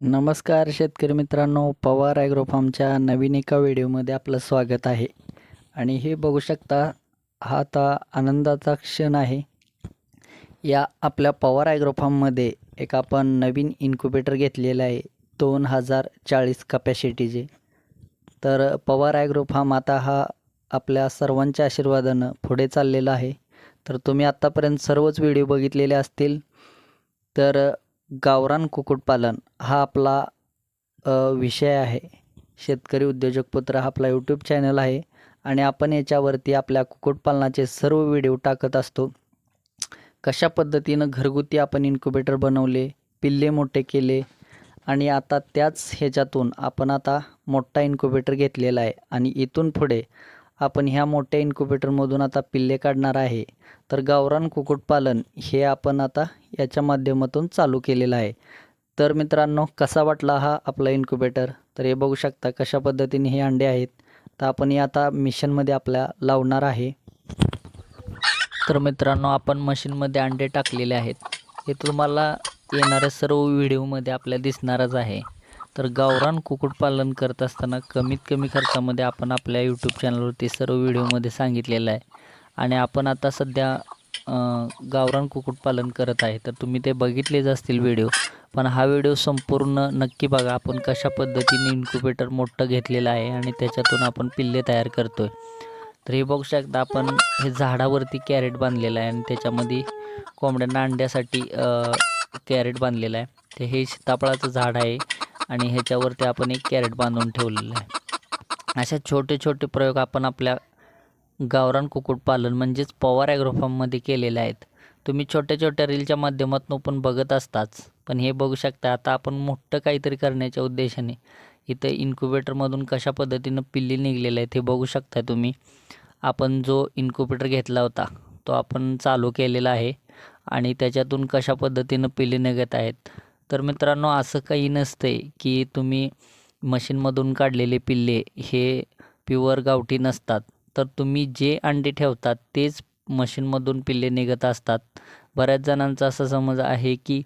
नमस्कार शेतकरी मित्रांनो पवार ॲग्रो फार्मच्या नवीन एका व्हिडिओमध्ये आपलं स्वागत आहे. आणि हे बघू शकता हा आता आनंदाचा क्षण आहे. या आपल्या पवार ॲग्रो फार्ममध्ये एक आपण नवीन इन्क्युबेटर घेतलेला आहे दोन हजार चाळीस कपॅसिटीचे तर पवार ॲग्रो फार्म आता हा आपल्या सर्वांच्या आशीर्वादानं पुढे चाललेलं आहे. तर तुम्ही आत्तापर्यंत सर्वच व्हिडिओ बघितलेले असतील. तर गावरान कुक्कुटपालन हा आपला विषय आहे. शेतकरी उद्योजक पुत्र हा आपला यूट्यूब चॅनल आहे. आणि आपण याच्यावरती आपल्या कुक्कुटपालनाचे सर्व व्हिडिओ टाकत असतो. कशा पद्धतीनं घरगुती आपण इन्क्युबेटर बनवले पिल्ले मोठे केले आणि आता त्याच ह्याच्यातून आपण आता मोठा इन्क्युबेटर घेतलेला आहे. आणि इथून पुढे आपण ह्या मोठ्या इन्क्युबेटरमधून आता पिल्ले काढणार आहे. तर गावरान कुक्कुटपालन हे आपण आता याच्या माध्यमातून चालू केलेलं आहे. तर मित्रांनो कसा वाटला हा आपला इन्क्युबेटर? तर हे बघू शकता कशा पद्धतीने हे अंडे आहेत. तर आपण हे आता मिशनमध्ये आपल्या लावणार आहे. तर मित्रांनो आपण मशीनमध्ये अंडे टाकलेले आहेत. हे तुम्हाला येणाऱ्या सर्व व्हिडिओमध्ये आपल्या दिसणारच आहे. तर गावरान कुक्कुटपालन करत असताना कमीत कमी खर्चामध्ये आपण आपल्या यूट्यूब चॅनलवरती सर्व व्हिडिओमध्ये सांगितलेलं आहे. आणि आपण आता सध्या गावरान कुक्कुटपालन करत आहे. तर तुम्ही ते बघितलेच असतील व्हिडिओ. पण हा व्हिडिओ संपूर्ण नक्की बघा आपण कशा पद्धतीने इन्क्युबेटर मोठं घेतलेलं आहे आणि त्याच्यातून आपण पिल्ले तयार करतो आहे तर हे बघू शकता आपण हे झाडावरती कॅरेट बांधलेलं आहे आणि त्याच्यामध्ये कोंबड्यांना अंड्यासाठी कॅरेट बांधलेलं आहे. तर हे सीताफळाचं झाड आहे. आणि ह्याच्यावरती आपण एक कॅरेट बांधून ठेवलेलं आहे. अशा छोटे छोटे प्रयोग आपण आपल्या गावरान कुक्कुटपालन म्हणजेच पवार ॲग्रोफार्ममध्ये केलेले आहेत. तुम्ही छोट्या छोट्या रीलच्या माध्यमातून पण बघत असताच पण हे बघू शकता आता आपण मोठं काहीतरी करण्याच्या उद्देशाने इथं इन्क्युबेटरमधून कशा पद्धतीनं पिल्ली निघलेले आहेत हे बघू शकता तुम्ही. आपण जो इन्क्युबेटर घेतला होता तो आपण चालू केलेला आहे आणि त्याच्यातून कशा पद्धतीनं पिल्ली निघत आहेत तर मित्रांनो असं काही नसते की तुम्ही मशीनमधून काढलेले पिल्ले हे प्युअर गावठी नसतात. तर तुम्ही जे अंडे ठेवतात तेच मशीनमधून पिल्ले निघत असतात. बऱ्याच जणांचा असा समज आहे की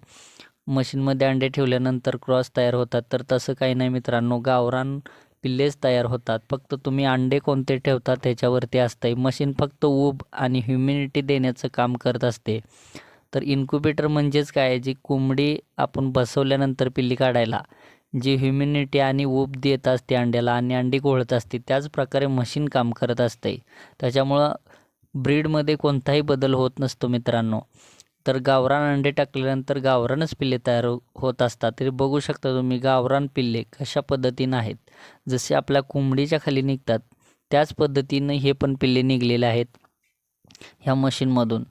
मशीनमध्ये अंडे ठेवल्यानंतर क्रॉस तयार होतात. तर तसं काही नाही मित्रांनो गावरान पिल्लेच तयार होतात. फक्त तुम्ही अंडे कोणते ठेवतात त्याच्यावरती असतं आहे मशीन फक्त ऊब आणि ह्युमिनिटी देण्याचं काम करत असते. तर इन्क्युबेटर म्हणजेच काय? जी कोंबडी आपण बसवल्यानंतर पिल्ली काढायला जी ह्युमिनिटी आणि ऊब देत असते अंड्याला आणि अंडी घोळत असते त्याचप्रकारे मशीन काम करत असते. त्याच्यामुळं ब्रीडमध्ये कोणताही बदल होत नसतो मित्रांनो. तर गावरान अंडे टाकल्यानंतर गावरानच पिल्ले तयार होत असतात. तरी बघू शकता तुम्ही गावरान पिल्ले कशा पद्धतीनं आहेत. जसे आपल्या कोंबडीच्या खाली निघतात त्याच पद्धतीनं हे पण पिल्ले निघलेले आहेत ह्या मशीनमधून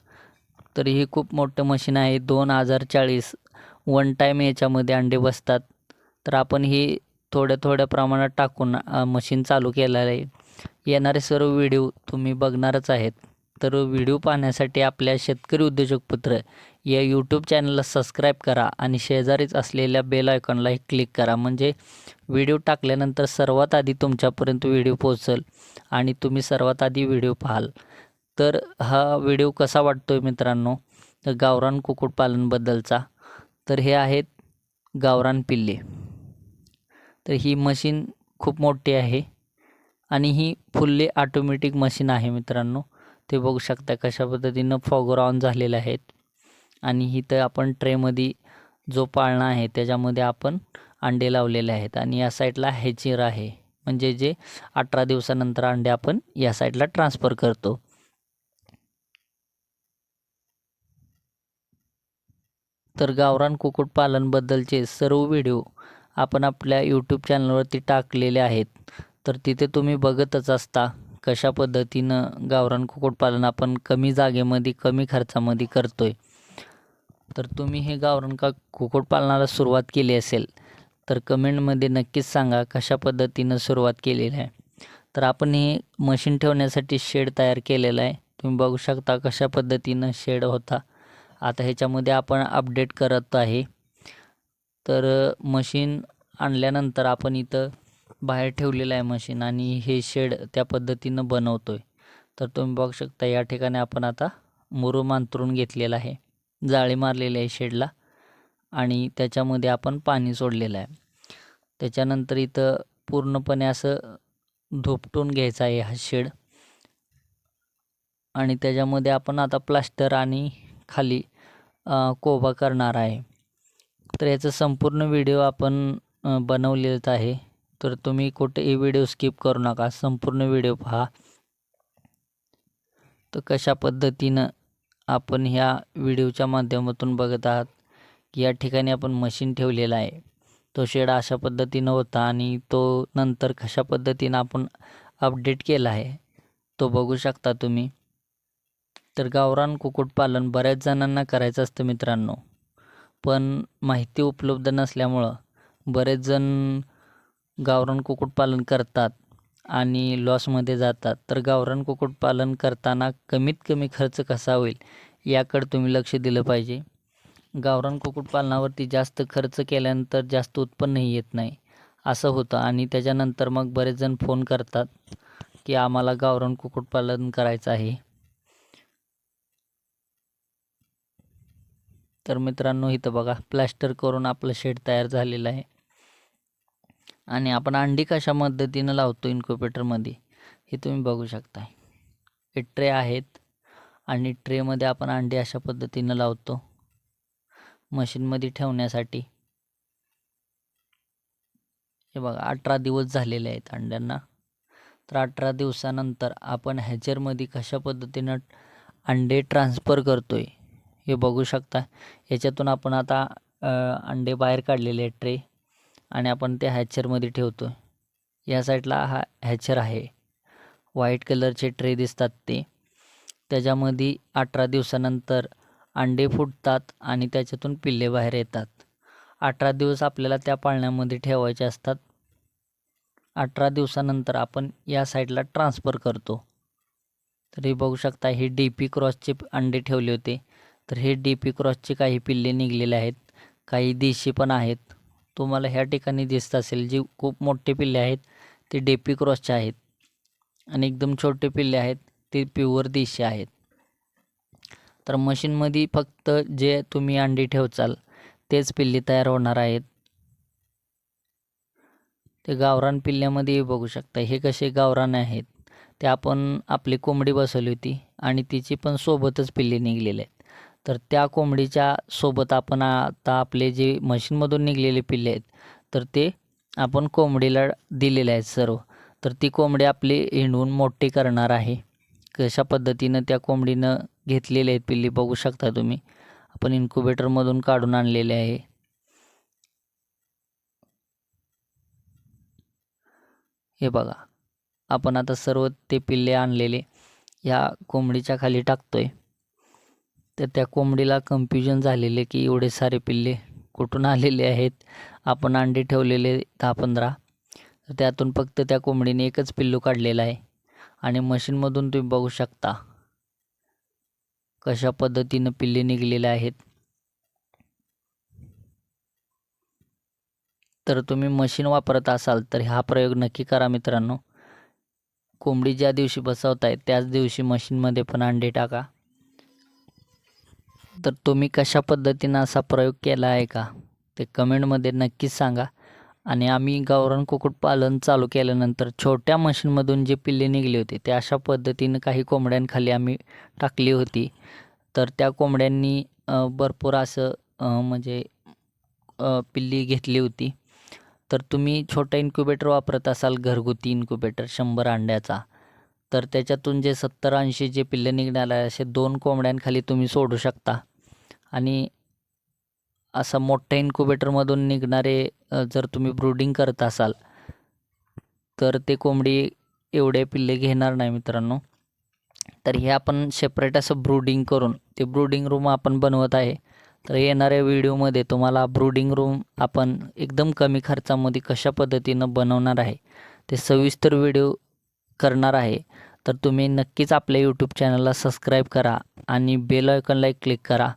तर ही खूप मोठं मशीन आहे. दोन हजार चाळीस वन टाईम याच्यामध्ये अंडे बसतात. तर आपण ही थोड्या थोड्या प्रमाणात टाकून मशीन चालू केलेलं आहे. येणारे सर्व व्हिडिओ तुम्ही बघणारच आहेत. तर व्हिडिओ पाहण्यासाठी आपल्या शेतकरी उद्योजक पुत्र या यूट्यूब चॅनलला सबस्क्राईब करा आणि शेजारीच असलेल्या बेल आयकॉनलाही क्लिक करा. म्हणजे व्हिडिओ टाकल्यानंतर सर्वात आधी तुमच्यापर्यंत व्हिडिओ पोहोचेल आणि तुम्ही सर्वात आधी व्हिडिओ पाहाल. तर हा व्हिडिओ कसा वाटतो आहे मित्रांनो? तर गावरान कुक्कुटपालनबद्दलचा. तर हे आहेत गावरान पिल्ले. तर ही मशीन खूप मोठी आहे आणि ही फुल्ली ऑटोमॅटिक मशीन आहे मित्रांनो. ते बघू शकता कशा पद्धतीनं फॉगर ऑन झालेले आहेत. आणि इथं आपण ट्रेमध्ये जो पाळणा आहे त्याच्यामध्ये आपण अंडे लावलेले आहेत आणि या साईडला हेचीर आहे. म्हणजे जे अठरा दिवसानंतर अंडे आपण या साईडला ट्रान्सफर करतो. तर गावरान कुक्कुटपालनबद्दलचे सर्व व्हिडिओ आपण आपल्या यूट्यूब चॅनलवरती टाकलेले आहेत. तर तिथे तुम्ही बघतच असता कशा पद्धतीनं गावरान कुक्कुटपालन आपण कमी जागेमध्ये कमी खर्चामध्ये करतोय. तर तुम्ही हे गावरान का कुक्कुटपालनाला सुरुवात केली असेल तर कमेंटमध्ये नक्कीच सांगा कशा पद्धतीनं सुरुवात केलेली आहे. तर आपण हे मशीन ठेवण्यासाठी शेड तयार केलेलं आहे. तुम्ही बघू शकता कशा पद्धतीनं शेड होता. आता ह्याच्यामध्ये आपण अपडेट करत आहे. तर मशीन आणल्यानंतर आपण इथं बाहेर ठेवलेलं आहे मशीन आणि हे शेड त्या पद्धतीनं बनवतो आहे तर तुम्ही बघू शकता या ठिकाणी आपण आता मुरुम अंतरून घेतलेला आहे. जाळी मारलेली आहे शेडला आणि त्याच्यामध्ये आपण पाणी सोडलेलं आहे. त्याच्यानंतर इथं पूर्णपणे असं धोपटून घ्यायचं आहे हा शेड आणि त्याच्यामध्ये आपण आता प्लास्टर आणि खाली कोबा करणार आहे. तर याचा संपूर्ण व्हिडिओ आपण अ, बनवलेलाच आहे. तर तुम्ही कुठेही व्हिडिओ स्किप करू नका. संपूर्ण व्हिडिओ पहा. तर कशा पद्धतीनं आपण ह्या व्हिडिओच्या माध्यमातून बघत आहात की या ठिकाणी आपण मशीन ठेवलेला आहे. तो शेड अशा पद्धतीनं होता आणि तो नंतर कशा पद्धतीनं आपण अपडेट केला आहे तो बघू शकता तुम्ही. तर गावरान कुक्कुटपालन बऱ्याच जणांना करायचं असतं मित्रांनो. पण माहिती उपलब्ध नसल्यामुळं बरेच जण गावरान कुक्कुटपालन करतात आणि लॉसमध्ये जातात. तर गावरान कुक्कुटपालन करताना कमीत कमी खर्च कसा होईल याकडे तुम्ही लक्ष दिलं पाहिजे. गावरान कुक्कुटपालनावरती जास्त खर्च केल्यानंतर जास्त उत्पन्नही येत नाही असं होतं. आणि त्याच्यानंतर मग बरेच जण फोन करतात की आम्हाला गावरान कुक्कुटपालन करायचं आहे. तर मित्रांनो इथं बघा प्लॅस्टर करून आपलं शेड तयार झालेलं आहे. आणि आपण अंडी कशा पद्धतीनं लावतो इन्क्युबेटरमध्ये हे तुम्ही बघू शकता. हे ट्रे आहेत आणि ट्रेमध्ये आपण अंडी अशा पद्धतीनं लावतो मशीनमध्ये ठेवण्यासाठी. हे बघा अठरा दिवस झालेले आहेत अंड्यांना. तर अठरा दिवसानंतर आपण हॅचरमध्ये कशा पद्धतीनं अंडे ट्रान्सफर करतो आहे हे बघू शकता. याच्यातून आपण आता अंडे बाहेर काढलेले आहेत ट्रे आणि आपण ते हॅचरमध्ये ठेवतो या साईडला हा हॅचर आहे. व्हाईट कलरचे ट्रे दिसतात ते. त्याच्यामध्ये अठरा दिवसानंतर अंडे फुटतात आणि त्याच्यातून पिल्ले बाहेर येतात. अठरा दिवस आपल्याला त्या पाळण्यामध्ये ठेवायचे असतात. अठरा दिवसानंतर आपण या साईडला ट्रान्सफर करतो. तर हे बघू शकता हे डी पी क्रॉसचे अंडे ठेवले होते. तर हे डी पी क्रॉसचे काही पिल्ले निघलेले आहेत. काही देशी पण आहेत. तुम्हाला ह्या ठिकाणी दिसत असेल जे खूप मोठे पिल्ले आहेत ते डी पी क्रॉसचे आहेत. आणि एकदम छोटे पिल्ले आहेत ते प्युअर देशी आहेत. तर मशीनमध्ये फक्त जे तुम्ही अंडी ठेवचाल तेच पिल्ले तयार होणार आहेत. ते गावरान पिल्ल्यामध्ये बघू शकता. हे कसे गावरान आहेत ते आपण आपली कोंबडी बसवली होती आणि तिची पण सोबतच पिल्ले निघलेले आहेत. तर त्या कोंबडीच्या सोबत आपण आता आपले जे मशीनमधून निघलेले पिल्ले आहेत तर ते आपण कोंबडीला दिलेले आहेत सर्व. तर ती कोंबडी आपली हिंडवून मोठी करणार आहे. कशा पद्धतीनं त्या कोंबडीनं घेतलेले आहेत पिल्ली बघू शकता तुम्ही. आपण इन्क्युबेटरमधून काढून आणलेले आहे. हे बघा आपण आता सर्व ते पिल्ले आणलेले या कोंबडीच्या खाली टाकतोय. तर त्या कोंबडीला कन्फ्युजन झालेले की एवढे सारे पिल्ले कुठून आलेले आहेत? आपण अंडे ठेवलेले दहा पंधरा तर त्यातून फक्त त्या कोंबडीने एकच पिल्लू काढलेलं आहे. आणि मशीनमधून तुम्ही बघू शकता कशा पद्धतीनं पिल्ले निघलेले आहेत. तर तुम्ही मशीन वापरत असाल तर हा प्रयोग नक्की करा मित्रांनो. कोंबडी ज्या दिवशी बसवताय त्याच दिवशी मशीनमध्ये पण अंडे टाका. तर तुम्ही कशा पद्धतीनं असा प्रयोग केला आहे का? ते कमेंटमध्ये नक्कीच सांगा. आणि आम्ही गावरान कुक्कुटपालन चालू केल्यानंतर छोट्या मशीनमधून जे पिल्ले निघले होते ते अशा पद्धतीनं काही कोंबड्यांखाली आम्ही टाकली होती. तर त्या कोंबड्यांनी भरपूर असं म्हणजे पिल्ली घेतली होती. तर तुम्ही छोटा इन्क्युबेटर वापरत असाल घरगुती इन्क्युबेटर शंभर अंड्याचा. तर त्याच्यातून जे सत्तर ऐंशी जे पिल्ले निघणार आहे असे दोन कोंबड्यांखाली तुम्ही सोडू शकता. आणि असं मोठ्या इन्क्युबेटरमधून निघणारे जर तुम्ही ब्रूडिंग करत असाल तर ते कोंबडी एवढे पिल्ले घेणार नाही मित्रांनो. तर हे आपण सेपरेट असं ब्रूडिंग करून ते ब्रूडिंग रूम आपण बनवत आहे. तर येणाऱ्या व्हिडिओमध्ये तुम्हाला ब्रूडिंग रूम आपण एकदम कमी खर्चामध्ये कशा पद्धतीनं बनवणार आहे ते सविस्तर व्हिडिओ करणार आहे तर तुम्ही नक्कीच आपल्या यूट्यूब चॅनलला सबस्क्राईब करा आणि बेल आयकॉनला एक क्लिक करा.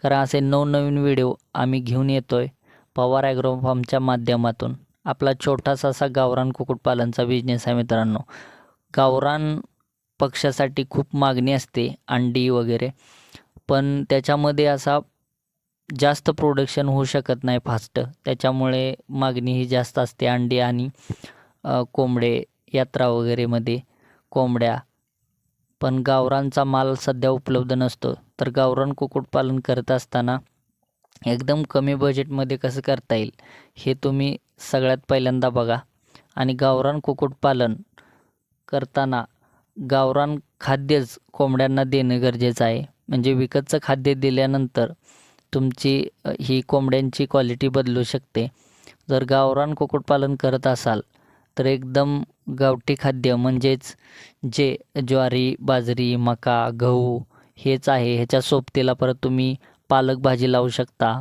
कारण असे नवनवीन व्हिडिओ आम्ही घेऊन येतो आहे पवार ॲग्रो फार्मच्या माध्यमातून. आपला छोटासा असा गावरान कुक्कुटपालनचा बिझनेस आहे मित्रांनो. गावरान पक्षासाठी खूप मागणी असते अंडी वगैरे. पण त्याच्यामध्ये असा जास्त प्रोडक्शन होऊ शकत नाही फास्ट त्याच्यामुळे मागणी ही जास्त असते अंडी आणि कोंबडे यात्रा वगैरेमध्ये कोंबड्या. पण गावरानचा माल सध्या उपलब्ध नसतो. तर गावरान कुक्कुटपालन करत असताना एकदम कमी बजेटमध्ये कसं करता येईल हे तुम्ही सगळ्यात पहिल्यांदा बघा. आणि गावरान कुक्कुटपालन करताना गावरान खाद्यच कोंबड्यांना देणं गरजेचं आहे. म्हणजे विकतचं खाद्य दिल्यानंतर तुमची ही कोंबड्यांची क्वालिटी बदलू शकते. जर गावरान कुक्कुटपालन करत असाल तर एकदम गावठी खाद्य म्हणजेच जे ज्वारी बाजरी मका गहू हेच आहे. ह्याच्या सोबतीला परत तुम्ही पालक भाजी लावू शकता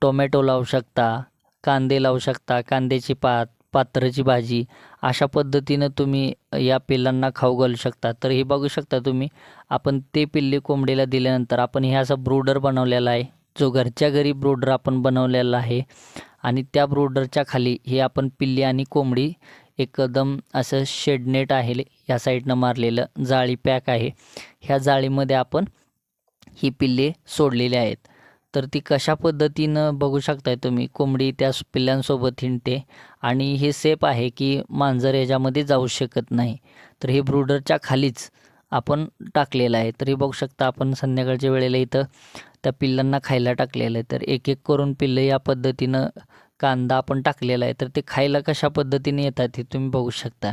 टोमॅटो लावू शकता कांदे लावू शकता कांद्याची पात पात्राची भाजी अशा पद्धतीनं तुम्ही या पिल्लांना खाऊ घालू शकता. तर हे बघू शकता तुम्ही आपण ते पिल्ले कोंबडीला दिल्यानंतर आपण हे असा ब्रूडर बनवलेला आहे. जो घरच्या घरी ब्रूडर आपण बनवलेला आहे आणि त्या ब्रोडरच्या खाली हे आपण पिल्ली आणि कोंबडी एकदम असं शेडनेट आहे. या साईडनं मारलेलं जाळी पॅक आहे. ह्या जाळीमध्ये आपण ही पिल्ले सोडलेली आहेत. तर ती कशा पद्धतीनं बघू शकताय तुम्ही? कोंबडी त्या पिल्ल्यांसोबत हिंडते आणि हे सेफ आहे की मांजर याच्यामध्ये जाऊ शकत नाही. तर हे ब्रुडरच्या खालीच आपण टाकलेलं आहे. तर हे बघू शकता आपण संध्याकाळच्या वेळेला इथं त्या पिल्लांना खायला टाकलेलं आहे. तर एक एक करून पिल्लं या पद्धतीनं कांदा आपण टाकलेला आहे. तर ते खायला कशा पद्धतीने येतात हे तुम्ही बघू शकता.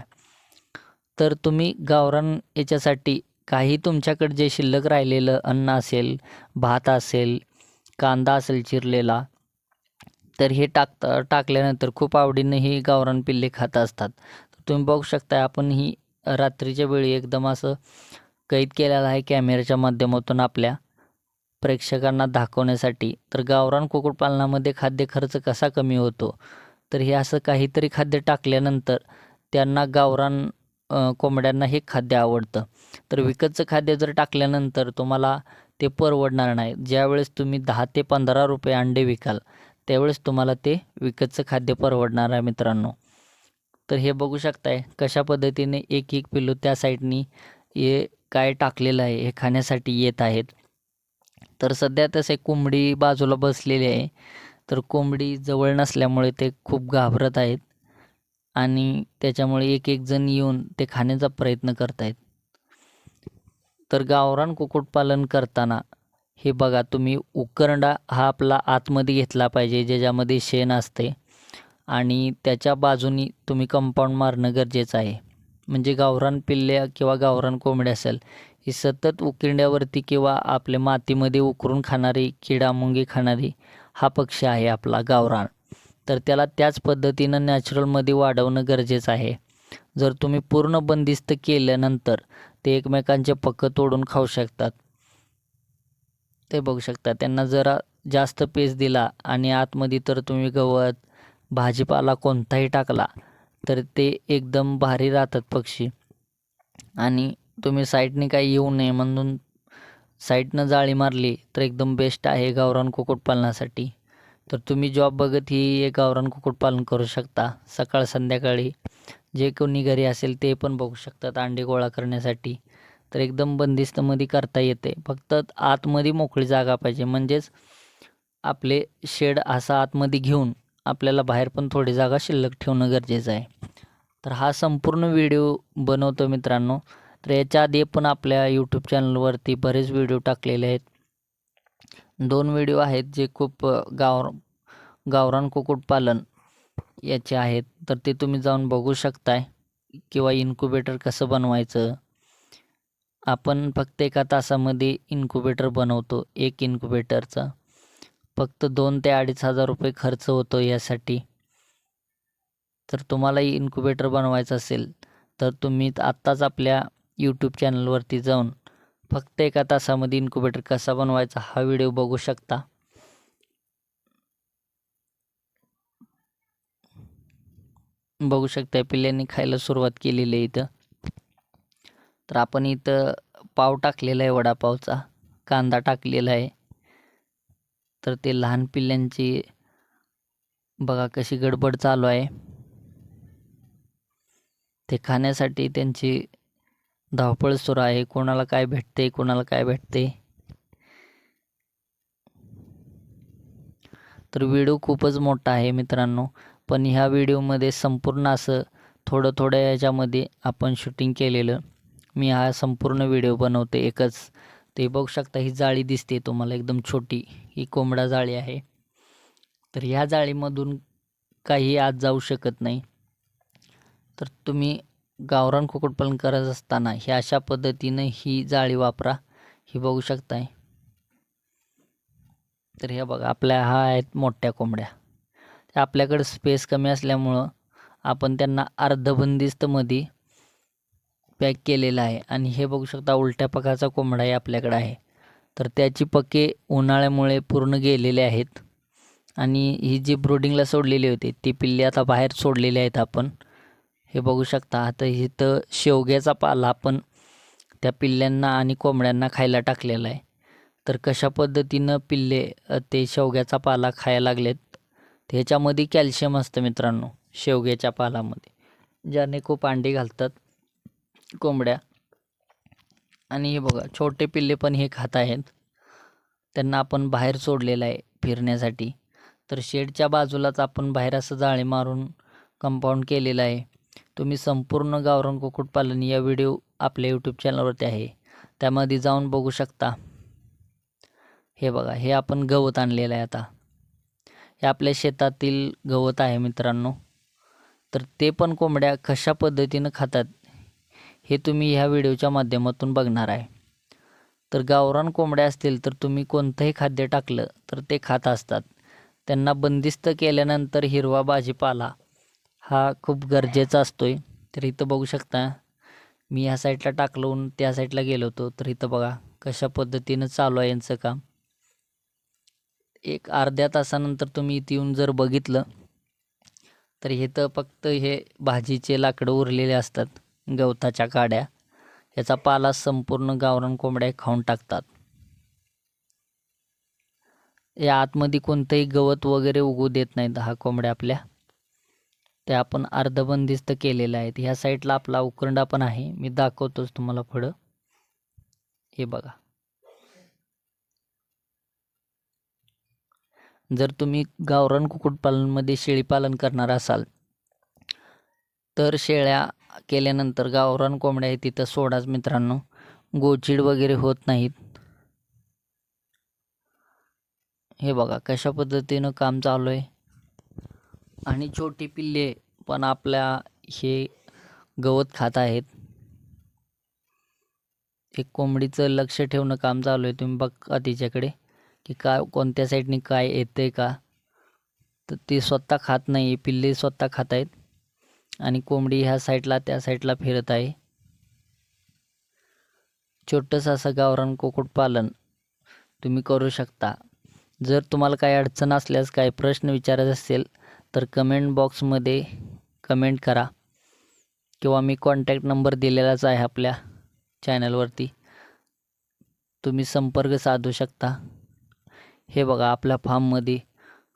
तर तुम्ही गावरान याच्यासाठी काही तुमच्याकडे जे शिल्लक राहिलेलं अन्न असेल भात असेल कांदा असेल चिरलेला तर हे टाकता टाकल्यानंतर खूप आवडीनं ही गावरान पिल्ले खात असतात. तुम्ही बघू शकता आपण ही रात्रीच्या वेळी एकदम असं कैद केलेलं आहे कॅमेऱ्याच्या माध्यमातून आपल्या. प्रेक्षकांना दाखवण्यासाठी. तर गावरान कुक्कुटपालनामध्ये खाद्य खर्च कसा कमी होतो? तर हे असं काहीतरी खाद्य टाकल्यानंतर त्यांना गावरान कोंबड्यांना हे खाद्य आवडतं. तर विकतचं खाद्य जर टाकल्यानंतर तुम्हाला ते परवडणार नाही. ज्यावेळेस तुम्ही दहा ते पंधरा रुपये अंडे विकाल त्यावेळेस तुम्हाला ते विकतचं खाद्य परवडणार आहे मित्रांनो. तर हे बघू शकताय कशा पद्धतीने एक एक पिल्लू त्या साईडनी हे काय टाकलेलं आहे हे खाण्यासाठी येत आहेत. तर सध्या तसे कोंबडी बाजूला बसलेली आहे. तर कोंबडी जवळ नसल्यामुळे ते खूप घाबरत आहेत. आणि त्याच्यामुळे एक एक जण येऊन ते खाण्याचा प्रयत्न करत आहेत तर गावरान कुक्कुटपालन करताना हे बघा तुम्ही उकरंडा हा आपला आतमध्ये घेतला पाहिजे ज्याच्यामध्ये शेण असते. आणि त्याच्या बाजूनी तुम्ही कंपाऊंड मारणं गरजेचं आहे. म्हणजे गावरान पिल्ल्या किंवा गावरान कोंबडी असेल ही सतत उकिरड्यावरती किंवा आपल्या मातीमध्ये उकरून खाणारी किडा मुंगी खाणारी हा पक्षी आहे आपला गावरान. तर त्याला त्याच पद्धतीनं नॅचरलमध्ये वाढवणं गरजेचं आहे. जर तुम्ही पूर्ण बंदिस्त केल्यानंतर ते एकमेकांचे पक्क तोडून खाऊ शकतात. ते बघू शकता त्यांना जरा जास्त पेज दिला आणि आतमध्ये तर तुम्ही गवत भाजीपाला कोणताही टाकला तर ते एकदम भारी राहतात पक्षी. आणि तुम्ही साईटने काही येऊ नये म्हणून साईटनं जाळी मारली तर एकदम बेस्ट आहे गावरान कुक्कुटपालनासाठी तर तुम्ही जॉब बघत ही एक गावरान कुक्कुटपालन करू शकता सकाळ संध्याकाळी. जे कोणी घरी असेल ते पण बघू शकतात अंडे गोळा करण्यासाठी. तर एकदम बंदिस्तमध्ये करता येते. फक्त आतमध्ये मोकळी जागा पाहिजे. म्हणजेच आपले शेड असा आतमध्ये घेऊन आपल्याला बाहेर पण थोडी जागा शिल्लक ठेवणं गरजेचं आहे. तर हा संपूर्ण व्हिडिओ बनवतो मित्रांनो. तर याच्या आधी पण आपल्या यूट्यूब चॅनलवरती बरेच व्हिडिओ टाकलेले आहेत. दोन व्हिडिओ आहेत जे खूप गाव गावरान कुक्कुटपालन याचे आहेत. तर ते तुम्ही जाऊन बघू शकताय. किंवा इन्क्युबेटर कसं बनवायचं. आपण फक्त एका तासामध्ये इन्क्युबेटर बनवतो. एक इन्क्युबेटरचा फक्त दोन ते अडीच हजार रुपये खर्च होतो यासाठी. तर तुम्हाला इन्क्युबेटर बनवायचं असेल तर तुम्ही आत्ताच आपल्या यूट्यूब चॅनलवरती जाऊन फक्त एका तासामध्ये इन्क्युबेटर कसा बनवायचा हा व्हिडिओ बघू शकता. बघू शकता पिल्ल्यांनी खायला सुरुवात केलेली आहे इथं. तर आपण इथं पाव टाकलेला आहे वडापावचा कांदा टाकलेला आहे. तर ते लहान पिल्ल्यांची बघा कशी गडबड चालू आहे. ते खाण्यासाठी त्यांची धावपळ सुरू आहे. कोणाला काय भेटते कोणाला काय भेटते तर व्हिडिओ खूपच मोठा आहे मित्रांनो. पण ह्या व्हिडिओमध्ये संपूर्ण असं थोडं थोडं याच्यामध्ये आपण शूटिंग केलेलं. मी हा संपूर्ण व्हिडिओ बनवते एकच. ते बघू शकता ही जाळी दिसते तुम्हाला एकदम छोटी. ही कोंबडा जाळी आहे. तर ह्या जाळीमधून काही आत जाऊ शकत नाही. तर तुम्ही गावरान कुक्कुटपालन करत असताना हे अशा पद्धतीनं ही जाळी वापरा. ही बघू शकताय. तर हे बघा आपल्या हा आहेत मोठ्या कोंबड्या. त्या आपल्याकडे स्पेस कमी असल्यामुळं आपण त्यांना अर्धबंदिस्तमध्ये पॅक केलेलं आहे. आणि हे बघू शकता उलट्या पखाचा कोंबडाही आपल्याकडे आहे. तर त्याची पके उन्हाळ्यामुळे पूर्ण गेलेले आहेत. आणि ही जी ब्रोडिंगला सोडलेली होती ती पिल्ले आता बाहेर सोडलेली आहेत आपण. हे बघू शकता. आता इथं शेवग्याचा पाला आपण त्या पिल्ल्यांना आणि कोंबड्यांना खायला टाकलेला आहे. तर कशा पद्धतीनं पिल्ले ते शेवग्याचा पाला खायला लागलेत? ह्याच्यामध्ये कॅल्शियम असतं मित्रांनो शेवग्याच्या पालामध्ये. ज्याने खूप अंडी घालतात कोंबड्या. आणि हे बघा छोटे पिल्ले पण हे खात आहेत. त्यांना आपण बाहेर सोडलेलं आहे फिरण्यासाठी. तर शेडच्या बाजूलाच आपण बाहेर असं जाळे मारून कंपाऊंड केलेलं आहे. तुम्ही संपूर्ण गावरान कुक्कुटपालन या व्हिडिओ आपल्या यूट्यूब चॅनलवरती आहे. त्यामध्ये जाऊन बघू शकता. हे बघा हे आपण गवत आणलेलं आहे आता. हे आपल्या शेतातील गवत आहे मित्रांनो. तर ते पण कोंबड्या कशा पद्धतीनं खातात हे तुम्ही ह्या व्हिडिओच्या माध्यमातून बघणार आहे. तर गावरान कोंबड्या असतील तर तुम्ही कोणतंही खाद्य टाकलं तर ते खात असतात. त्यांना बंदिस्त केल्यानंतर हिरवा भाजीपाला हा खूप गरजेचा असतो आहे तर इथं बघू शकता मी ह्या साईडला टाकलं त्या साईडला गेलो होतो. तर इथं बघा कशा पद्धतीनं चालू आहे यांचं काम. एक अर्ध्या तासानंतर तुम्ही इथे येऊन जर बघितलं तर इथं फक्त हे भाजीचे लाकडं उरलेले असतात गवताच्या काड्या. याचा पाला संपूर्ण गावरान कोंबड्या खाऊन टाकतात. या आतमध्ये कोणतंही गवत वगैरे उगू देत नाहीत हा कोंबड्या आपल्या. ते आपण अर्धबंदिस्त केलेलं आहेत. ह्या साईडला आपला उकरंडा पण आहे. मी दाखवतोच तुम्हाला पुढं. हे बघा. जर तुम्ही गावरान कुक्कुटपालनमध्ये शेळीपालन करणार असाल तर शेळ्या केल्यानंतर गावरान कोंबड्या आहे तिथं सोडाच मित्रांनो. गोचिड वगैरे होत नाहीत. हे बघा कशा पद्धतीनं काम चालू आहे. आणि छोटी पिल्ले पण आपल्या हे गवत खात आहेत. एक कोंबडीचं लक्ष ठेवणं काम चालू आहे. तुम्ही बघा तिच्याकडे की काय कोणत्या साईडने काय येतं आहे का? तर ती स्वतः खात नाही. पिल्ले स्वतः खात आहेत. आणि कोंबडी ह्या साईडला त्या साईडला फिरत आहे. छोटंसं असं गावरान कुक्कुटपालन तुम्ही करू शकता. जर तुम्हाला काही अडचण असल्यास काही प्रश्न विचारायचे असेल तर कमेंट बॉक्समध्ये कमेंट करा. किंवा मी कॉन्टॅक्ट नंबर दिलेलाच आहे आपल्या चॅनलवरती तुम्ही संपर्क साधू शकता. हे बघा आपल्या फार्ममध्ये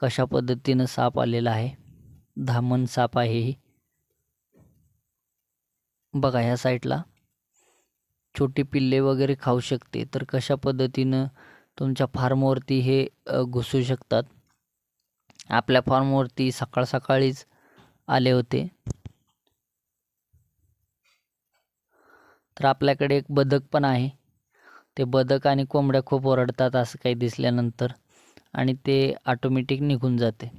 कशा पद्धतीनं साप आलेला आहे. धामण साप आहे ही. बघा ह्या साईडला छोटी पिल्ले वगैरे खाऊ शकते. तर कशा पद्धतीनं तुमच्या फार्मवरती हे घुसू शकतात? आपल्या फॉर्मवरती सकाळ सकाळीच आले होते. तर आपल्याकडे एक बदक पण आहे. ते बदक आणि कोंबड्या खूप ओरडतात असं काही दिसल्यानंतर आणि ते ऑटोमॅटिक निघून जाते.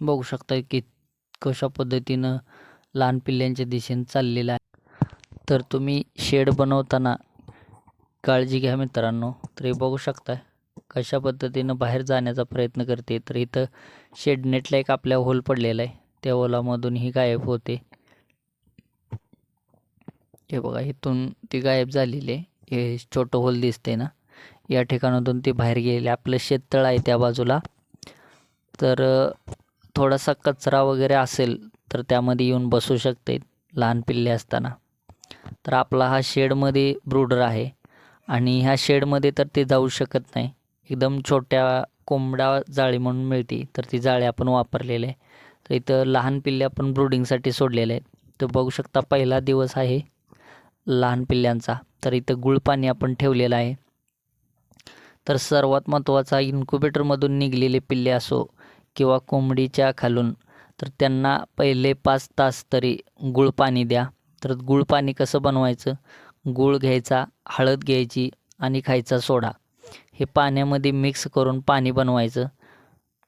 बघू शकता की कशा पद्धतीनं लहान पिल्ल्यांच्या दिशेने चाललेलं आहे. तर तुम्ही शेड बनवताना काळजी घ्या मित्रांनो. तर हे बघू शकता कशा पद्धतीनं बाहेर जाण्याचा प्रयत्न करते? तर इथं शेडनेटला एक आपल्या होल पडलेला आहे. त्या होलामधून ही गायब होते. हे बघा इथून ती गायब झालेली आहे. हे छोटं होल दिसते ना? या ठिकाणातून ती बाहेर गेली आपलं शेततळ आहे त्या बाजूला. तर थोडासा कचरा वगैरे असेल तर त्यामध्ये येऊन बसू शकते लहान पिल्ले असताना. तर आपला हा शेडमध्ये ब्रूडर आहे. आणि ह्या शेडमध्ये तर ते जाऊ शकत नाही. एकदम छोट्या कोंबडा जाळी म्हणून मिळते. तर ती जाळी आपण वापरलेली आहे. तर इथं लहान पिल्ले आपण ब्रुडिंगसाठी सोडलेले आहेत. तर बघू शकता पहिला दिवस आहे लहान पिल्ल्यांचा. तर इथं गुळपाणी आपण ठेवलेलं आहे. तर सर्वात महत्त्वाचा इन्क्युबेटरमधून निघलेले पिल्ले असो किंवा कोंबडीच्या खालून तर त्यांना पहिले पाच तास तरी गुळ पाणी द्या. तर गुळ पाणी कसं बनवायचं? गूळ घ्यायचा हळद घ्यायची आणि खायचा सोडा. हे पाण्यामध्ये मिक्स करून पाणी बनवायचं.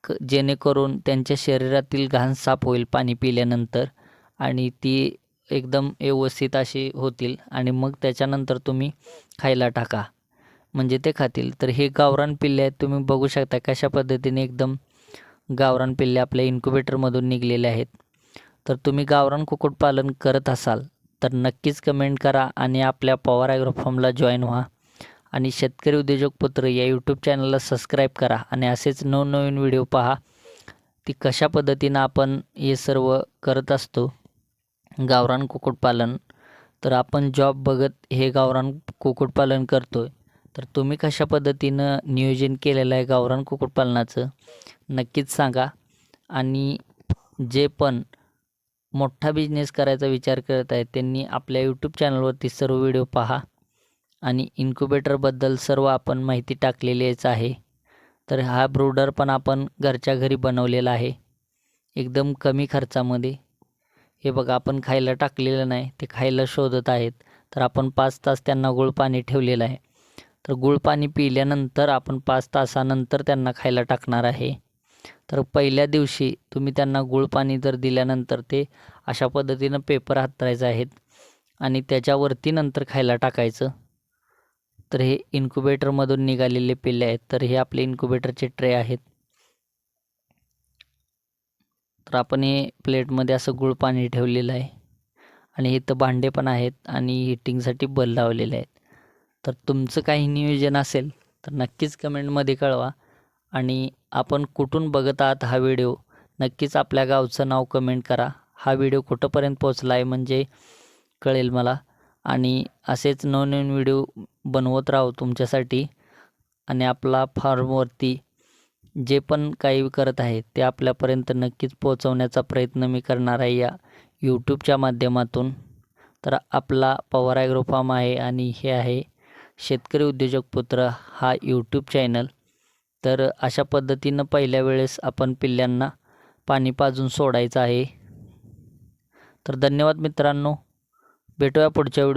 क जेणेकरून त्यांच्या शरीरातील घाण साफ होईल पाणी पिल्यानंतर आणि ती एकदम व्यवस्थित अशी होतील आणि मग त्याच्यानंतर तुम्ही खायला टाका. म्हणजे ते खातील. तर हे गावरान पिल्ले आहेत तुम्ही बघू शकता कशा पद्धतीने एकदम गावरान पिल्ले आपल्या इन्क्युबेटरमधून निघलेले आहेत. तर तुम्ही गावरान कुक्कुटपालन करत असाल तर नक्कीच कमेंट करा आणि आपल्या पवार ॲग्रो जॉईन व्हा. आणि शेतकरी उद्योजक पुत्र या यूट्यूब चॅनलला सबस्क्राईब करा आणि असेच नवनवीन व्हिडिओ पहा. ती कशा पद्धतीनं आपण हे सर्व करत असतो. गावरान कुक्कुटपालन. तर आपण जॉब बघत हे गावरान कुक्कुटपालन करतो आहे तर तुम्ही कशा पद्धतीनं नियोजन केलेलं आहे गावरान कुक्कुटपालनाचं? नक्कीच सांगा. आणि जे पण मोठा बिझनेस करायचा विचार करत आहेत त्यांनी आपल्या यूट्यूब चॅनलवरती सर्व व्हिडिओ पहा. आणि इन्क्युबेटरबद्दल सर्व आपण माहिती टाकलेलीच आहे. तर हा ब्रूडर पण आपण घरच्या घरी बनवलेला आहे. एकदम कमी खर्चामध्ये. हे बघा आपण खायला टाकलेलं नाही ते खायला शोधत आहेत. तर आपण पाच तास त्यांना गुळ पाणी ठेवलेलं आहे. तर गुळ पाणी पिल्यानंतर आपण पाच तासानंतर त्यांना खायला टाकणार आहे. तर पहिल्या दिवशी तुम्ही त्यांना गुळ पाणी जर दिल्यानंतर ते अशा पद्धतीनं पेपर हातरायचं आहेत आणि त्याच्यावरती नंतर खायला टाकायचं. तर हे इन्क्युबेटरमधून निघालेले पिल्ले आहेत. तर हे आपले इन्क्युबेटरचे ट्रे आहेत. तर आपण हे प्लेटमध्ये असं गुळ पाणी ठेवलेलं आहे. आणि इथं भांडे पण आहेत आणि हिटिंगसाठी बल लावलेले आहेत. तर तुमचं काही नियोजन असेल तर नक्कीच कमेंटमध्ये कळवा. आणि आपण कुठून बघत आहात हा व्हिडिओ नक्कीच आपल्या गावचं नाव कमेंट करा. हा व्हिडिओ कुठंपर्यंत पोचला आहे म्हणजे कळेल मला. आणि असेच नवनवीन व्हिडिओ बनवत राहू तुमच्यासाठी. आणि आपला फार्मवरती जे पण काही करत आहे ते आपल्यापर्यंत नक्कीच पोहोचवण्याचा प्रयत्न मी करणार आहे या यूट्यूबच्या माध्यमातून. तर आपला पवार ॲग्रो फार्म आहे आणि हे आहे शेतकरी उद्योजक पुत्र हा यूट्यूब चॅनल तर अशा पद्धतीनं पहिल्या वेळेस आपण पिल्ल्यांना पाणी पाजून सोडायचं आहे. तर धन्यवाद मित्रांनो. भेटूया पुढच्या व्हिडिओ